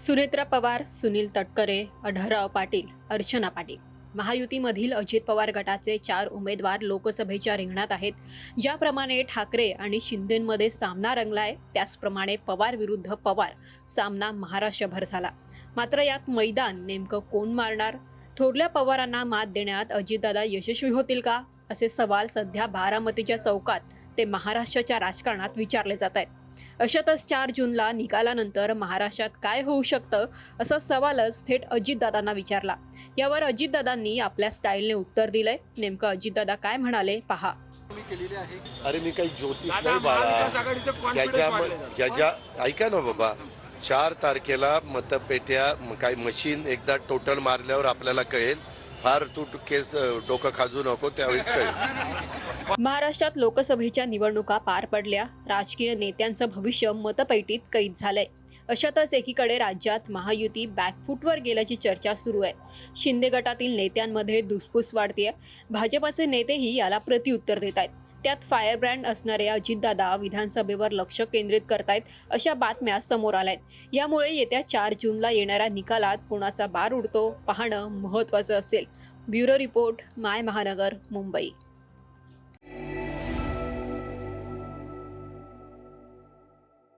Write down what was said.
सुनेत्रा पवार सुनील तटकरे अढळराव पाटील अर्चना पाटील. महायुतीमधील अजित पवार गटाचे चार उमेदवार लोकसभेच्या रिंगणात आहेत. ज्याप्रमाणे ठाकरे आणि शिंदेमध्ये सामना रंगलाय त्याचप्रमाणे पवार विरुद्ध पवार सामना महाराष्ट्रभर झाला. मात्र यात मैदान नेमकं कोण मारणार? थोरल्या पवारांना मात देण्यात अजितदादा यशस्वी होतील का? असे सवाल सध्या बारामतीच्या चौकात ते महाराष्ट्राच्या राजकारणात विचारले जात आहेत. अशातच चार जूनला निकालानंतर महाराष्ट्रात काय होऊ शकतं असा सवालच थेट अजितदादांना विचारला. यावर अजितदादांनी आपल्या स्टाईलने उत्तर दिलंय. नेमकं अजितदादा काय म्हणाले पहा. अरे मी काही ज्योतिष नाही बाळा. ऐका ना बाबा. चार तारखेला मतपेट्या काय मशीन एकदा टोटल मारल्यावर आपल्याला कळेल. फार तू केस डोकं खाजू नको त्यावेळेस कळेल. महाराष्ट्रात लोकसभेच्या निवडणुका पार पडल्या. राजकीय नेत्यांचं भविष्य मतपैटीत कैद झालंय. अशातच एकीकडे राज्यात महायुती बॅकफूटवर गेल्याची चर्चा सुरू आहे. शिंदे गटातील नेत्यांमध्ये धुसफूस वाढते भाजपाचे नेतेही याला प्रत्युत्तर देत आहेत. त्यात फायरब्रँड असणारे अजितदादा विधानसभेवर लक्ष केंद्रित करतायत अशा बातम्या समोर आल्यात. यामुळे येत्या चार जूनला येणाऱ्या निकालात कोणाचा बार उडतो पाहणं महत्त्वाचं असेल. ब्युरो रिपोर्ट माय महानगर मुंबई.